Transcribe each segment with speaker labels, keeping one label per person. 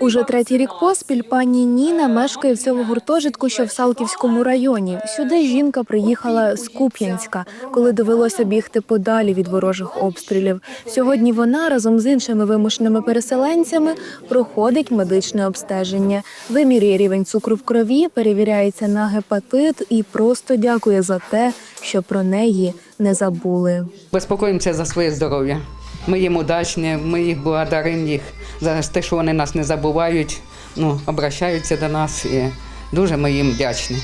Speaker 1: Уже третій рік поспіль пані Ніна мешкає в цьому гуртожитку, що в Салтівському районі. Сюди жінка приїхала з Куп'янська, коли довелося бігти подалі від ворожих обстрілів. Сьогодні вона разом з іншими вимушеними переселенцями проходить медичне обстеження, вимірює рівень цукру в крові, перевіряється на гепатит і просто дякує за те, що про неї не забули.
Speaker 2: Безпокоїмося за своє здоров'я. Ми їм удачні, ми їх благодаримо їх за те, що вони нас не забувають, ну, обращаються до нас і дуже ми їм вдячні.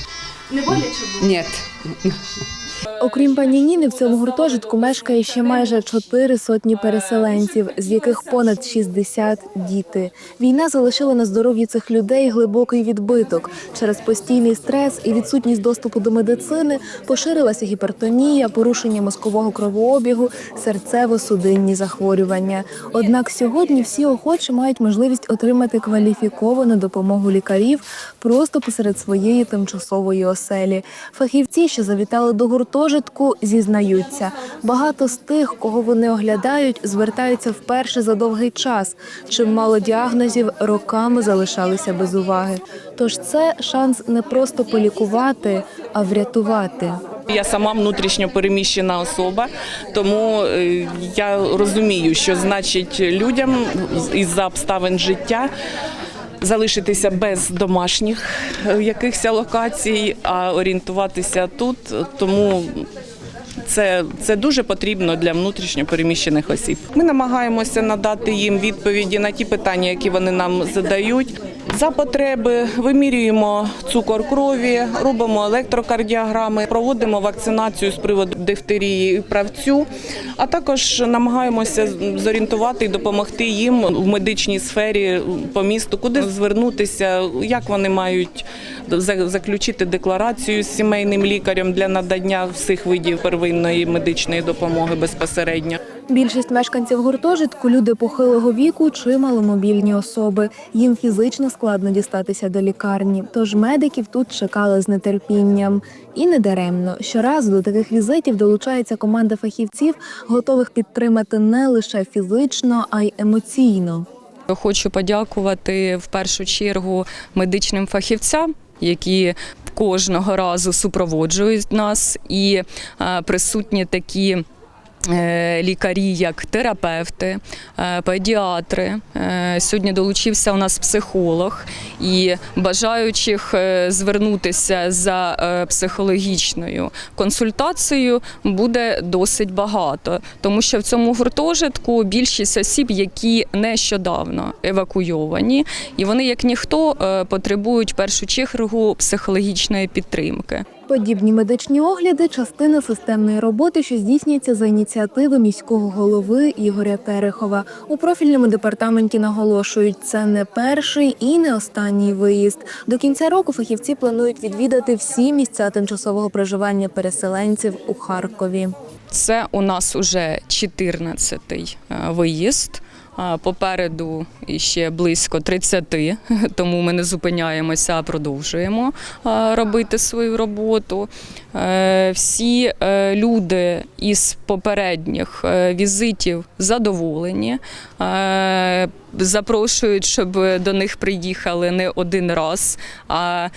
Speaker 2: Не боляче було? Ні.
Speaker 1: Окрім пані Ніни, в цьому гуртожитку мешкає ще майже чотири сотні переселенців, з яких понад 60 – діти. Війна залишила на здоров'ї цих людей глибокий відбиток. Через постійний стрес і відсутність доступу до медицини поширилася гіпертонія, порушення мозкового кровообігу, серцево-судинні захворювання. Однак сьогодні всі охочі мають можливість отримати кваліфіковану допомогу лікарів просто посеред своєї тимчасової оселі. Фахівці, що завітали до гуртожитку, зізнаються. Багато з тих, кого вони оглядають, звертаються вперше за довгий час. Чимало діагнозів роками залишалися без уваги. Тож це шанс не просто полікувати, а врятувати.
Speaker 3: Я сама внутрішньо переміщена особа, тому е, я розумію, що значить людям із-за обставин життя. Залишитися без домашніх е, якихось локацій, а орієнтуватися тут. Тому це, це дуже потрібно для внутрішньо переміщених осіб. Ми намагаємося надати їм відповіді на ті питання, які вони нам задають. За потреби вимірюємо цукор крові, робимо електрокардіограми, проводимо вакцинацію з приводу дифтерії і правцю, а також намагаємося зорієнтувати і допомогти їм в медичній сфері по місту, куди звернутися, як вони мають заключити декларацію з сімейним лікарем для надання всіх видів первинної медичної допомоги безпосередньо.
Speaker 1: Більшість мешканців гуртожитку люди похилого віку чи маломобільні особи. Їм фізично складно дістатися до лікарні. Тож медиків тут чекали з нетерпінням. І не даремно. Щоразу до таких візитів долучається команда фахівців, готових підтримати не лише фізично, а й емоційно.
Speaker 4: Хочу подякувати в першу чергу медичним фахівцям, які кожного разу супроводжують нас, і е, присутні такі. Е, Лікарі, як терапевти, е, педіатри. Е, Сьогодні долучився у нас психолог і бажаючих звернутися за психологічною консультацією буде досить багато, тому що в цьому гуртожитку більшість осіб, які нещодавно евакуйовані, і вони, як ніхто, потребують в першу чергу психологічної підтримки.
Speaker 1: Подібні медичні огляди частина системної роботи, що здійснюється за ініціативи міського голови Ігоря Терехова. У профільному департаменті наголошують, це не перший і не останній виїзд. До кінця року фахівці планують відвідати всі місця тимчасового проживання переселенців у Харкові.
Speaker 4: Це у нас уже 14-й е, виїзд. Попереду ще близько 30, тому ми не зупиняємося, а продовжуємо робити свою роботу. Е, Всі е, люди із попередніх е, візитів задоволені. Запрошують, щоб до них приїхали не один раз. А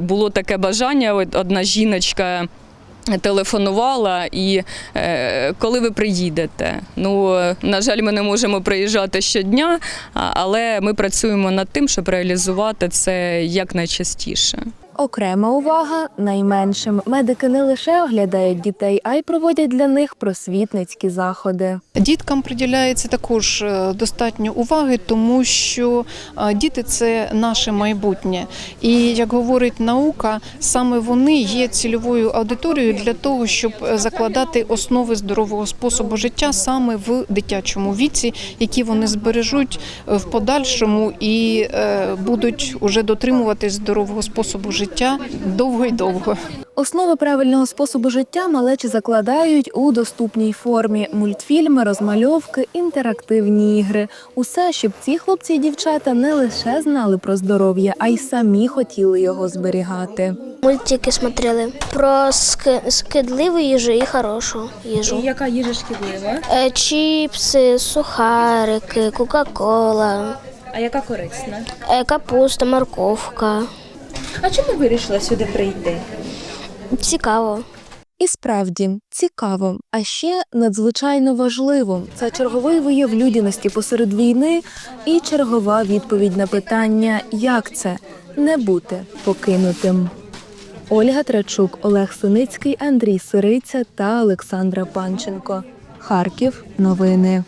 Speaker 4: було таке бажання. Одна жіночка телефонувала і е, коли ви приїдете. Ну, на жаль, ми не можемо приїжджати щодня, але ми працюємо над тим, щоб реалізувати це якнайчастіше.
Speaker 1: Окрема увага найменшим. Медики не лише оглядають дітей, а й проводять для них просвітницькі заходи.
Speaker 5: Діткам приділяється також е, достатньо уваги, тому що е, діти це наше майбутнє. І як говорить наука, саме вони є цільовою аудиторією для того, щоб е, закладати основи здорового способу життя саме в дитячому віці, які вони збережуть в подальшому і будуть уже дотримуватись здорового способу життя довго й довго.
Speaker 1: Основи правильного способу життя малечі закладають у доступній формі: мультфільми, розмальовки, інтерактивні ігри. Усе, щоб ці хлопці і дівчата не лише знали про здоров'я, а й самі хотіли його зберігати.
Speaker 6: Мультики смотрели про скидливу їжу і хорошу їжу.
Speaker 1: яка їжа шкідлива?
Speaker 6: Е, Чіпси, сухарики, Кока-Кола.
Speaker 7: А яка корисна?
Speaker 6: Е, Капуста, морковка.
Speaker 7: А чому вирішила сюди прийти?
Speaker 6: Цікаво.
Speaker 1: І справді цікаво, а ще надзвичайно важливо це черговий вияв людяності посеред війни і чергова відповідь на питання, як це не бути покинутим. Ольга Трачук, Олег Синицький, Андрій Сириця та Олександра Панченко. Харків. Новини.